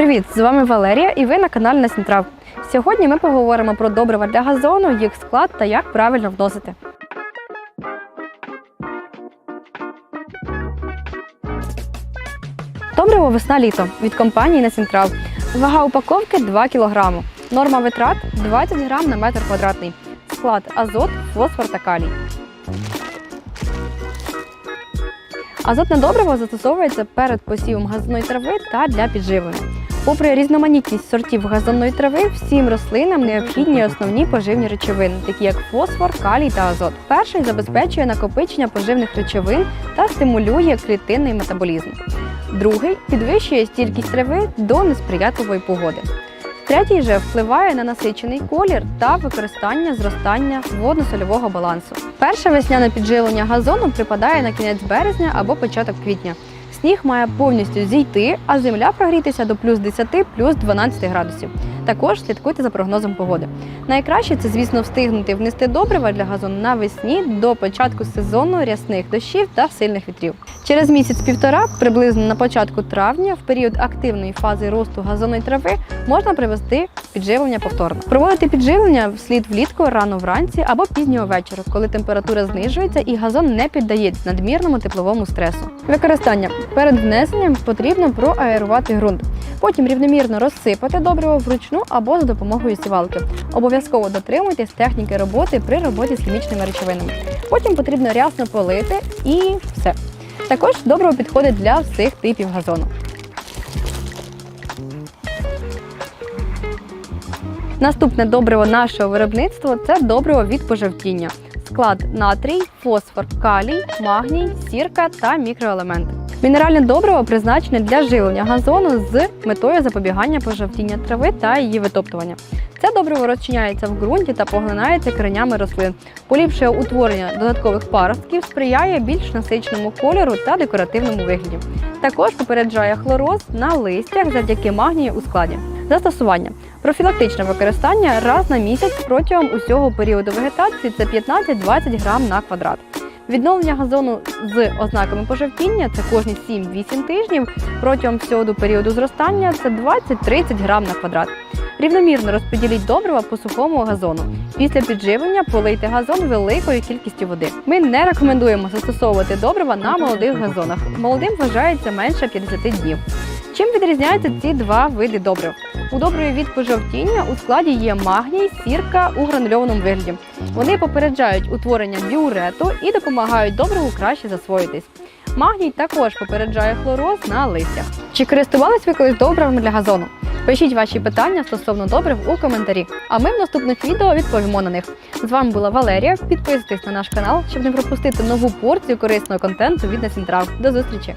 Привіт! З вами Валерія і ви на каналі Насінтрав. Сьогодні ми поговоримо про добрива для газону, їх склад та як правильно вносити. Добриво весна-літо від компанії Насінтрав. Вага упаковки 2 кг. Норма витрат 20 г на метр квадратний. Склад азот, фосфор та калій. Азотне добриво застосовується перед посівом газонної трави та для підживлення. Попри різноманітність сортів газонної трави, всім рослинам необхідні основні поживні речовини, такі як фосфор, калій та азот. Перший забезпечує накопичення поживних речовин та стимулює клітинний метаболізм. Другий підвищує стійкість трави до несприятливої погоди. Третій же впливає на насичений колір та використання зростання водно-сольового балансу. Перше весняне підживлення газону припадає на кінець березня або початок квітня. Сніг має повністю зійти, а земля прогрітися до плюс 10, плюс 12 градусів. Також слідкуйте за прогнозом погоди. Найкраще це, звісно, встигнути внести добрива для газону навесні до початку сезону рясних дощів та сильних вітрів. Через місяць-півтора, приблизно на початку травня, в період активної фази росту газонної трави, можна привести підживлення повторно. Проводити підживлення слід влітку рано вранці або пізнього вечора, коли температура знижується і газон не піддається надмірному тепловому стресу. Використання перед внесенням потрібно проаерувати ґрунт. Потім рівномірно розсипати добриво вручну або за допомогою сівалки. Обов'язково дотримуйтесь техніки роботи при роботі з хімічними речовинами. Потім потрібно рясно полити і все. Також добриво підходить для всіх типів газону. Наступне добриво нашого виробництва це добриво від пожовтіння. Склад натрій, фосфор, калій, магній, сірка та мікроелементи. Мінеральне добриво призначене для живлення газону з метою запобігання пожовтіння трави та її витоптування. Це добриво розчиняється в ґрунті та поглинається коренями рослин, поліпшує утворення додаткових паростків, сприяє більш насиченому кольору та декоративному вигляді. Також попереджає хлороз на листях завдяки магнію у складі. Застосування. Профілактичне використання раз на місяць протягом усього періоду вегетації це 15-20 грам на квадрат. Відновлення газону з ознаками пожовтіння це кожні 7-8 тижнів. Протягом всього періоду зростання це 20-30 грам на квадрат. Рівномірно розподіліть добрива по сухому газону. Після підживлення полийте газон великою кількістю води. Ми не рекомендуємо застосовувати добрива на молодих газонах. Молодим вважається менше 50 днів. Чим відрізняються ці два види добрив? У добриві від пожовтіння у складі є магній, сірка у гранульованому вигляді. Вони попереджають утворення біурету і допомагають добриву краще засвоїтись. Магній також попереджає хлороз на листях. Чи користувались ви колись добривами для газону? Пишіть ваші питання стосовно добрив у коментарі, а ми в наступних відео відповімо на них. З вами була Валерія. Підписуйтесь на наш канал, щоб не пропустити нову порцію корисного контенту від Насінтрав. До зустрічі!